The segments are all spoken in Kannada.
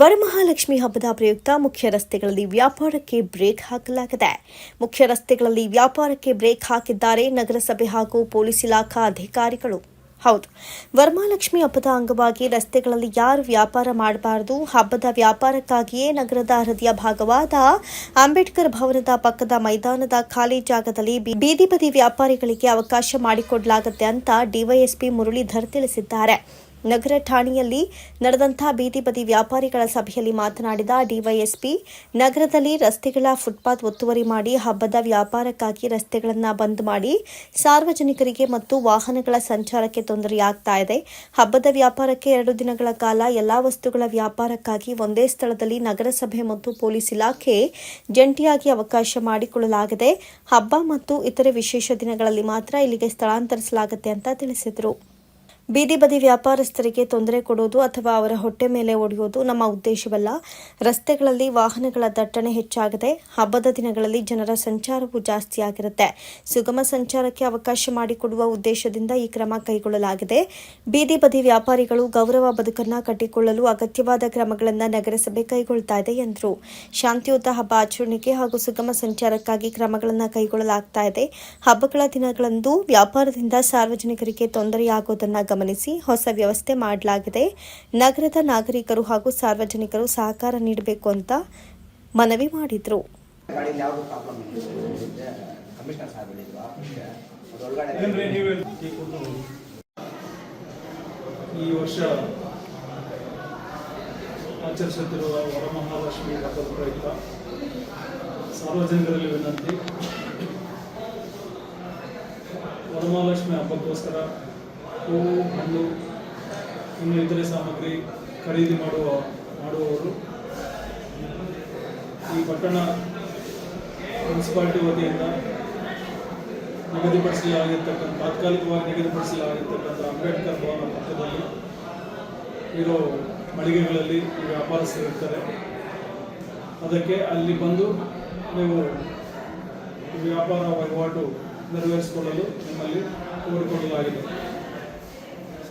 ವರಮಹಾಲಕ್ಷ್ಮಿ ಹಬ್ಬದ ಪ್ರಯುಕ್ತ ಮುಖ್ಯ ರಸ್ತೆಗಳಲ್ಲಿ ವ್ಯಾಪಾರಕ್ಕೆ ಬ್ರೇಕ್ ಹಾಕಲಾಗಿದೆ. ಮುಖ್ಯ ರಸ್ತೆಗಳಲ್ಲಿ ವ್ಯಾಪಾರಕ್ಕೆ ಬ್ರೇಕ್ ಹಾಕಿದ್ದಾರೆ ನಗರಸಭೆ ಹಾಗೂ ಪೊಲೀಸ್ ಇಲಾಖಾ ಅಧಿಕಾರಿಗಳು. ಹೌದು, ವರಮಹಾಲಕ್ಷ್ಮಿ ಹಬ್ಬದ ಅಂಗವಾಗಿ ರಸ್ತೆಗಳಲ್ಲಿ ಯಾರು ವ್ಯಾಪಾರ ಮಾಡಬಾರದು? ಹಬ್ಬದ ವ್ಯಾಪಾರಕ್ಕಾಗಿಯೇ ನಗರದ ಹೃದಯ ಭಾಗವಾದ ಅಂಬೇಡ್ಕರ್ ಭವನದ ಪಕ್ಕದ ಮೈದಾನದ ಖಾಲಿ ಜಾಗದಲ್ಲಿ ಬೀದಿ ಬದಿ ವ್ಯಾಪಾರಿಗಳಿಗೆ ಅವಕಾಶ ಮಾಡಿಕೊಡಲಾಗುತ್ತೆ ಅಂತ ಡಿವೈಎಸ್ಪಿ ಮುರಳೀಧರ್ ತಿಳಿಸಿದ್ದಾರೆ. ನಗರ ಠಾಣೆಯಲ್ಲಿ ನಡೆದಂತಹ ಬೀದಿ ಬದಿ ವ್ಯಾಪಾರಿಗಳ ಸಭೆಯಲ್ಲಿ ಮಾತನಾಡಿದ ಡಿವೈಎಸ್ಪಿ, ನಗರದಲ್ಲಿ ರಸ್ತೆಗಳ ಫುಟ್ಪಾತ್ ಒತ್ತುವರಿ ಮಾಡಿ ಹಬ್ಬದ ವ್ಯಾಪಾರಕ್ಕಾಗಿ ರಸ್ತೆಗಳನ್ನು ಬಂದ್ ಮಾಡಿ ಸಾರ್ವಜನಿಕರಿಗೆ ಮತ್ತು ವಾಹನಗಳ ಸಂಚಾರಕ್ಕೆ ತೊಂದರೆಯಾಗ್ತಾ ಇದೆ. ಹಬ್ಬದ ವ್ಯಾಪಾರಕ್ಕೆ ಎರಡು ದಿನಗಳ ಕಾಲ ಎಲ್ಲಾ ವಸ್ತುಗಳ ವ್ಯಾಪಾರಕ್ಕಾಗಿ ಒಂದೇ ಸ್ಥಳದಲ್ಲಿ ನಗರಸಭೆ ಮತ್ತು ಪೊಲೀಸ್ ಇಲಾಖೆ ಜಂಟಿಯಾಗಿ ಅವಕಾಶ ಮಾಡಿಕೊಳ್ಳಲಾಗಿದೆ. ಹಬ್ಬ ಮತ್ತು ಇತರೆ ವಿಶೇಷ ದಿನಗಳಲ್ಲಿ ಮಾತ್ರ ಇಲ್ಲಿಗೆ ಸ್ಥಳಾಂತರಿಸಲಾಗುತ್ತೆ ಅಂತ ತಿಳಿಸಿದರು. ಬೀದಿ ಬದಿ ವ್ಯಾಪಾರಸ್ಥರಿಗೆ ತೊಂದರೆ ಕೊಡೋದು ಅಥವಾ ಅವರ ಹೊಟ್ಟೆ ಮೇಲೆ ಒಡೆಯೋದು ನಮ್ಮ ಉದ್ದೇಶವಲ್ಲ. ರಸ್ತೆಗಳಲ್ಲಿ ವಾಹನಗಳ ದಟ್ಟಣೆ ಹೆಚ್ಚಾಗದೆ ಹಬ್ಬದ ದಿನಗಳಲ್ಲಿ ಜನರ ಸಂಚಾರವು ಜಾಸ್ತಿಯಾಗಿರುತ್ತೆ ಸುಗಮ ಸಂಚಾರಕ್ಕೆ ಅವಕಾಶ ಮಾಡಿಕೊಡುವ ಉದ್ದೇಶದಿಂದ ಈ ಕ್ರಮ ಕೈಗೊಳ್ಳಲಾಗಿದೆ. ಬೀದಿ ಬದಿ ವ್ಯಾಪಾರಿಗಳು ಗೌರವ ಬದುಕನ್ನ ಕಟ್ಟಿಕೊಳ್ಳಲು ಅಗತ್ಯವಾದ ಕ್ರಮಗಳನ್ನು ನಗರಸಭೆ ಕೈಗೊಳ್ತಾ ಇದೆ ಎಂದರು. ಶಾಂತಿಯುತ ಹಬ್ಬ ಆಚರಣೆಗೆ ಹಾಗೂ ಸುಗಮ ಸಂಚಾರಕ್ಕಾಗಿ ಕ್ರಮಗಳನ್ನು ಕೈಗೊಳ್ಳಲಾಗ್ತಾ ಇದೆ. ಹಬ್ಬಗಳ ದಿನಗಳಂದು ವ್ಯಾಪಾರದಿಂದ ಸಾರ್ವಜನಿಕರಿಗೆ ತೊಂದರೆಯಾಗುವುದನ್ನು ಗಮನಿಸಿ, ಹೊಸ ವ್ಯವಸ್ಥೆ ಮಾಡಲಾಗಿದೆ. ನಗರದ ನಾಗರಿಕರು ಹಾಗೂ ಸಾರ್ವಜನಿಕರು ಸಹಕಾರ ನೀಡಬೇಕು ಅಂತ ಮನವಿ ಮಾಡಿದರು. ಈ ವರ್ಷ ಆಚರಿಸುತ್ತಿರುವ ವರಮಹಾಲಕ್ಷ್ಮಿ ಹಬ್ಬದ ಪ್ರಯುಕ್ತ ಸಾರ್ವಜನಿಕರಲ್ಲಿ ವಿನಂತಿ. ವರಮಹಾಲಕ್ಷ್ಮಿ ಹಬ್ಬಕ್ಕೋಸ್ಕರ ಹೂವು ಹಣ್ಣು ಇನ್ನು ಇತರೆ ಸಾಮಗ್ರಿ ಖರೀದಿ ಮಾಡುವ, ಮಾಡುವವರು ಈ ಪಟ್ಟಣ ಮುನ್ಸಿಪಾಲಿಟಿ ವತಿಯಿಂದ ನಿಗದಿಪಡಿಸಲಾಗಿರ್ತಕ್ಕಂಥ, ತಾತ್ಕಾಲಿಕವಾಗಿ ನಿಗದಿಪಡಿಸಲಾಗಿರ್ತಕ್ಕಂಥ ಅಂಬೇಡ್ಕರ್ ಭವನ ಪಕ್ಕದಲ್ಲಿ ಇರೋ ಮಳಿಗೆಗಳಲ್ಲಿ ಈ ವ್ಯಾಪಾರಸ್ಥರು ಇರ್ತಾರೆ. ಅದಕ್ಕೆ ಅಲ್ಲಿ ಬಂದು ನೀವು ವ್ಯಾಪಾರ ವಹಿವಾಟು ನೆರವೇರಿಸಿಕೊಳ್ಳಲು ನಿಮ್ಮಲ್ಲಿ ಕೋರಿಕೊಳ್ಳಲಾಗಿದೆ.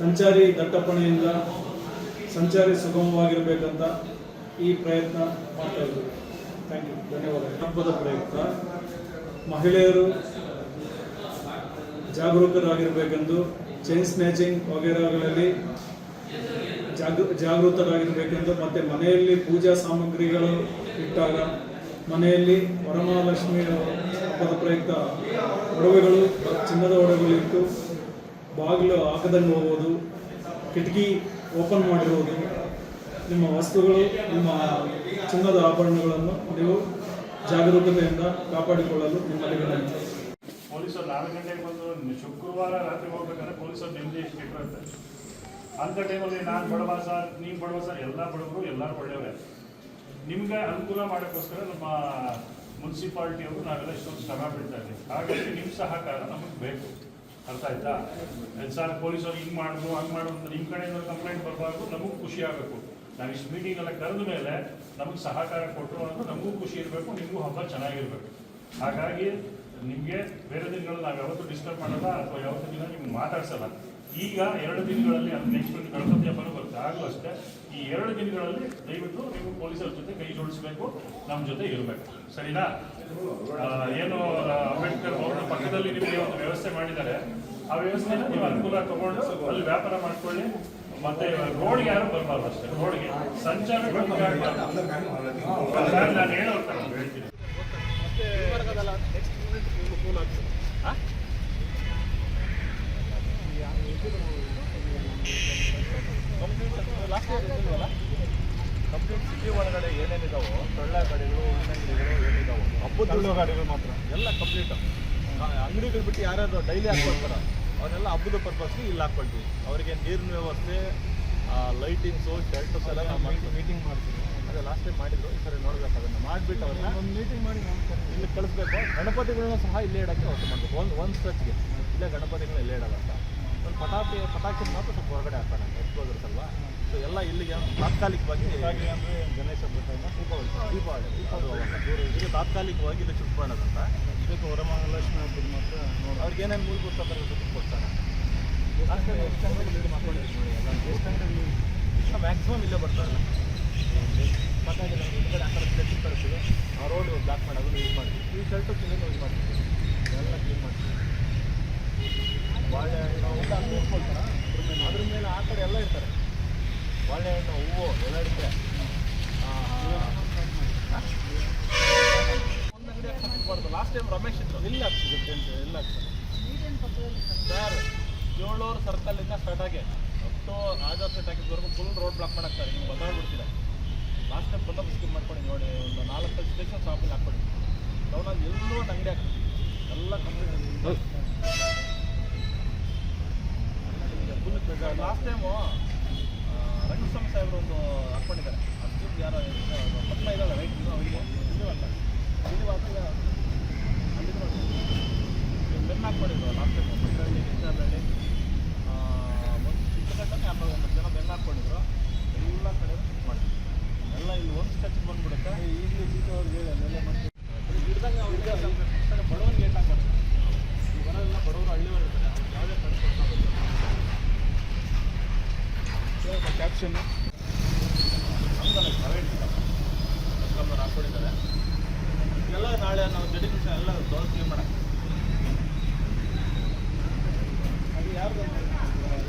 ಸಂಚಾರಿ ದಟ್ಟಪಣೆಯಿಂದ ಸಂಚಾರಿ ಸುಗಮವಾಗಿರಬೇಕಂತ ಈ ಪ್ರಯತ್ನ ಮಾಡ್ತಾ ಇದ್ದೀವಿ. ಥ್ಯಾಂಕ್ ಯು ಧನ್ಯವಾದ. ಹಬ್ಬದ ಪ್ರಯುಕ್ತ ಮಹಿಳೆಯರು ಜಾಗರೂಕರಾಗಿರಬೇಕೆಂದು ಚೈನ್ ಸ್ನ್ಯಾಚಿಂಗ್ ವಗೇರಗಳಲ್ಲಿ ಜಾಗೃ, ಜಾಗೃತರಾಗಿರಬೇಕೆಂದು ಮತ್ತು ಮನೆಯಲ್ಲಿ ಪೂಜಾ ಸಾಮಗ್ರಿಗಳು ಇಟ್ಟಾಗ ಮನೆಯಲ್ಲಿ ವರಮಹಾಲಕ್ಷ್ಮಿಯ ಹಬ್ಬದ ಪ್ರಯುಕ್ತ ಒಡವೆಗಳು, ಚಿನ್ನದ ಒಡವೆಗಳು ಇಟ್ಟು ಬಾಗಿಲು ಹಾಕದಂಗೆ ಹೋಗೋದು ಕಿಟಕಿ ಓಪನ್ ಮಾಡಿರುವುದು ನಿಮ್ಮ ವಸ್ತುಗಳು, ನಿಮ್ಮ ಚಿನ್ನದ ಆಭರಣಗಳನ್ನು ನೀವು ಜಾಗರೂಕತೆಯಿಂದ ಕಾಪಾಡಿಕೊಳ್ಳಲು ನಿಮ್ಮಲ್ಲಿ ವಿನಂತಿ ಪೊಲೀಸರು ನಾಲ್ಕು ಗಂಟೆಗೆ ಬಂದು ಶುಕ್ರವಾರ ರಾತ್ರಿ ಹೋಗ್ಬೇಕಂದ್ರೆ ಪೊಲೀಸರು ನೆಮ್ಮದಿ ಎಷ್ಟು ಇರುತ್ತೆ ಅಂಥ ಟೈಮಲ್ಲಿ ನಾನು ಬಡವ ಸರ್, ನೀವು ಬಡವ ಸರ್, ಎಲ್ಲ ಬಡವರು ಎಲ್ಲರೂ ಒಳ್ಳೆಯವರೇ. ನಿಮಗೆ ಅನುಕೂಲ ಮಾಡೋಕ್ಕೋಸ್ಕರ ನಮ್ಮ ಮುನ್ಸಿಪಾಲ್ಟಿಯವರು ನಾವೆಲ್ಲ ಇಷ್ಟೊಂದು ಶ್ರಮ ಬಿಡ್ತಾ ಇದ್ದೀವಿ. ಹಾಗಾಗಿ ನಿಮ್ಮ ಸಹಕಾರ ನಮಗೆ ಬೇಕು. ಅರ್ಥ ಆಯ್ತಾ? ಸರ್ ಪೊಲೀಸರು ಹಿಂಗೆ ಮಾಡಿದ್ರು, ಹಂಗೆ ಮಾಡು ಅಂತ ನಿಮ್ಮ ಕಡೆಯಿಂದ ಕಂಪ್ಲೇಂಟ್ ಬರಬಾರ್ದು, ನಮಗೂ ಖುಷಿ ಆಗಬೇಕು. ನಾವು ಇಷ್ಟು ಮೀಟಿಂಗ್ ಎಲ್ಲ ಕರೆದ ಮೇಲೆ ನಮಗೆ ಸಹಕಾರ ಕೊಟ್ಟರು ಅಂದ್ರೆ ನಮಗೂ ಖುಷಿ ಇರಬೇಕು, ನಿಮಗೂ ಹಬ್ಬ ಚೆನ್ನಾಗಿರ್ಬೇಕು. ಹಾಗಾಗಿ ನಿಮಗೆ ಬೇರೆ ದಿನಗಳಲ್ಲಿ ನಾವು ಯಾವತ್ತೂ ಡಿಸ್ಟರ್ಬ್ ಮಾಡಲ್ಲ ಅಥವಾ ಯಾವತ್ತೂ ದಿನ ನಿಮ್ಗೆ ಮಾತಾಡ್ಸಲ್ಲ. ಈಗ ಎರಡು ದಿನಗಳಲ್ಲಿ ಅದು ನೆಕ್ಸ್ಟ್ ಗಣಪತಿ ಹಬ್ಬನೂ ಬರುತ್ತೆ. ಆಗಲೂ ಅಷ್ಟೇ ಈ ಎರಡು ದಿನಗಳಲ್ಲಿ ದಯವಿಟ್ಟು ನೀವು ಪೊಲೀಸರ ಜೊತೆ ಕೈ ಜೋಡಿಸಬೇಕು ನಮ್ಮ ಜೊತೆ ಇರಬೇಕು. ಸರಿನಾ? ಏನು ಅಂಬೇಡ್ಕರ್ ಅವರ ಪಕ್ಕದಲ್ಲಿ ನಿಮಗೆ ಒಂದು ವ್ಯವಸ್ಥೆ ಮಾಡಿದ್ದಾರೆ. ಆ ವ್ಯವಸ್ಥೆನ ನೀವು ಅನುಕೂಲ ತಗೊಂಡು ಅಲ್ಲಿ ವ್ಯಾಪಾರ ಮಾಡ್ಕೊಳ್ಳಿ. ಮತ್ತೆ ರೋಡ್ಗೆ ಯಾರು ಬರಬಾರ್ದು ಅಷ್ಟೇ. ರೋಡ್ಗೆ ಸಂಚಾರ ಕಂಪ್ಲೀಟ್ ಸಿಟಿ ಒಳಗಡೆ ಏನೇನಿದಾವೋ ಸೊಳ್ಳ ಗಾಡಿಗಳು ಹೂವಿನ ಏನಿದಾವೋ ಹಬ್ಬದ ಗಾಡಿಗಳು ಮಾತ್ರ. ಎಲ್ಲ ಕಂಪ್ಲೀಟ್ ಅಂಗಡಿಗಳು ಬಿಟ್ಟು ಯಾರ್ಯಾರು ಡೈಲಿ ಹಾಕೊಳ್ತಾರ ಅವರೆಲ್ಲ ಹಬ್ಬದ ಪರ್ಪಸ್ಗೆ ಇಲ್ಲಿ ಹಾಕೊಳ್ತೀವಿ ಅವರಿಗೆ ನೀರಿನ ವ್ಯವಸ್ಥೆ ಲೈಟಿಂಗ್ಸು ಶೆಲ್ಟರ್ಸ್ ಎಲ್ಲ ನಾವು ಮೀಟಿಂಗ್ ಮಾಡ್ತೀವಿ. ಅದೇ ಲಾಸ್ಟ್ ಟೈಮ್ ಮಾಡಿದ್ರು ಈ ಸರಿ ನೋಡ್ಬೇಕು ಅದನ್ನು. ಮಾಡಿಬಿಟ್ಟು ಅವ್ರನ್ನ ಒಂದು ಮೀಟಿಂಗ್ ಮಾಡಿ ಇಲ್ಲಿ ಕಳಿಸ್ಬೇಕು. ಗಣಪತಿಗಳನ್ನ ಸಹ ಇಲ್ಲೇ ಇಡೋಕ್ಕೆ ಅವ್ರು ಮಾಡಬೇಕು. ಒಂದು ಒಂದು ಸ್ಟ್ರೆಚ್ಗೆ ಇಲ್ಲೇ ಗಣಪತಿಗಳನ್ನ ಇಲ್ಲೇ ಇಡೋಲ್ಲ ಅಂತ ಒಂದು ಪಟಾಕಿ ಪಟಾಕಿ ಮಾತ್ರ ಸ್ವಲ್ಪ ಹೊರಗಡೆ ಹಾಕೋಣ ಎಕ್ಸ್ಪೋಸರ್ಸಲ್ವಾ ಸೊ ಎಲ್ಲ ಇಲ್ಲಿಗೆ ತಾತ್ಕಾಲಿಕವಾಗಿ ಅಂದರೆ ಗಣೇಶ ಹಬ್ಬದಿಂದ ದೀಪಾವಳಿ. ದೀಪಾವಳಿ ದೀಪಾವಳಿ. ಇದು ತಾತ್ಕಾಲಿಕವಾಗಿ ಇಲ್ಲಿ ಮಾಡೋದಂತ ಇದಕ್ಕೆ ವರಮಹಾಲಕ್ಷ್ಮಿ ಹಬ್ಬದ ಮಾತ್ರ ನೋಡಿ ಅವ್ರಿಗೆ ಏನೇನು ಮೂಲಭೂತ ದುಡ್ಡು ಕೊಡ್ತಾರೆ. ಮ್ಯಾಕ್ಸಿಮಮ್ ಇಲ್ಲೇ ಬರ್ತಾರಲ್ಲ ಪಟಾಕಿ ಆ ಕಳಿಸ್ತೀವಿ. ಆ ರೋಡ್ ಬ್ಲಾಕ್ ಮಾಡೋದು ಯೂಸ್ ಮಾಡ್ತೀವಿ. ಈ ಶರ್ಟು ಕ್ಲೀನ್ ಯೂಸ್ ಮಾಡ್ತೀವಿ? ಎಲ್ಲ ಕ್ಲೀನ್ ಮಾಡ್ತೀವಿ. ಬಾಳೆಹಣ್ಣು ಊಟ ಕೂತ್ಕೊಳ್ತಾರ ಅದ್ರ ಮೇಲೆ ಆ ಕಡೆ ಎಲ್ಲ ಇರ್ತಾರೆ ಬಾಳೆಹಣ್ಣು ಹೂವು ಎಲ್ಲ ಇರ್ತಾರೆ ಲಾಸ್ಟ್ ಟೈಮ್ ರಮೇಶ್ ಇದ್ರು ಇಲ್ಲಿ. ಆಗ್ತದೆ ಟೆಂಟ್ ಎಲ್ಲ ಆಗ್ತದೆ ಸರ್ ಸರ್ಕಲಿಂದ ಸ್ಟಾರ್ಟ್ ಆಗಿ ಹತ್ತು ಆಧಾರ್ ಸೆಟ್ ಹಾಕಿದ್ವರೆಗೂ ಫುಲ್ ರೋಡ್ ಬ್ಲಾಕ್ ಮಾಡಾಕ್ತಾರೆ ನಿಮ್ಗೆ ಗೊತ್ತಾಗ್ಬಿಡ್ತಿಲ್ಲ ಲಾಸ್ಟ್ ಟೈಮ್ ಬಂದ ಸ್ಕೀಮ್ ಮಾಡ್ಕೊಡಿ, ನೋಡಿ, ಒಂದು ನಾಲ್ಕೈದು ಸ್ಟೇಷನ್ ಶಾಪಿಂಗ್ ಹಾಕ್ಬಿಡಿ ಟೌನಲ್ಲಿ ಎಲ್ಲರೂ ಒಂದು ಅಂಗಡಿ ಹಾಕ್ತೀವಿ ಎಲ್ಲ ಕಂಪ್ಲೀಟ್ ಲಾಸ್ಟ್ ಟೈಮು ರಂಗಸ್ವಾಮಿ ಸಾಹೇಬ್ರು ಒಂದು ಹಾಕ್ಕೊಂಡಿದ್ದಾರೆ. ಅದು ಯಾರೋ ಪಟ್ಲ ಇದ್ದಾರೆ ರೈಟ್ ಅವರಿಗೆ. ಇಲ್ಲಿ ಅಂತ ಇಲ್ಲಿ ವಾಸ ಅಲ್ಲಿ ಬೆನ್ನು ಹಾಕ್ಕೊಂಡಿದ್ರು ಲಾಸ್ಟ್ ಟೈಮ್ ಮಕ್ಕಳಲ್ಲಿ ಗಿಂಜಾಲಹಳ್ಳಿ ಒಂದು ಚಿಕ್ಕದಟ್ಟನೆ ಆಮೇಲೆ ಒಂದು ಜನ ಬೆನ್ನು ಹಾಕ್ಕೊಂಡಿದ್ರು ಎಲ್ಲ ಕಡೆ ಫಿಟ್ ಮಾಡಿ ಎಲ್ಲ ಇಲ್ಲಿ ಒಂದು ಸ್ಟೆಚ್ ಬಂದ್ಬಿಡುತ್ತೆ ಈಗಲೂ ಚಿಕ್ಕವ್ರಿಗೆ ಹೇಳಿ ಅಲ್ಲೆಲ್ಲ ಮಾಡ್ತೀವಿ ಹಿಡ್ದಂಗೆ ಅವ್ರಿಗೆ ಬಡವನಿಗೆ ಏಟ್ ಹಾಕ್ಬಾರ್ದು ಈ ಬರೋಲ್ಲ ಬಡವರು ಹಳ್ಳಿಯವರು ಇರ್ತಾರೆ ಅವ್ರಿಗೆ ಯಾವುದೇ ಹಾಕ್ಕೊಂಡಿದ್ದಾರೆ ಎಲ್ಲ ನಾಳೆ ನಾವು ಡೆಡಿಕೇಶನ್ ಎಲ್ಲ ಕ್ಲೀನ್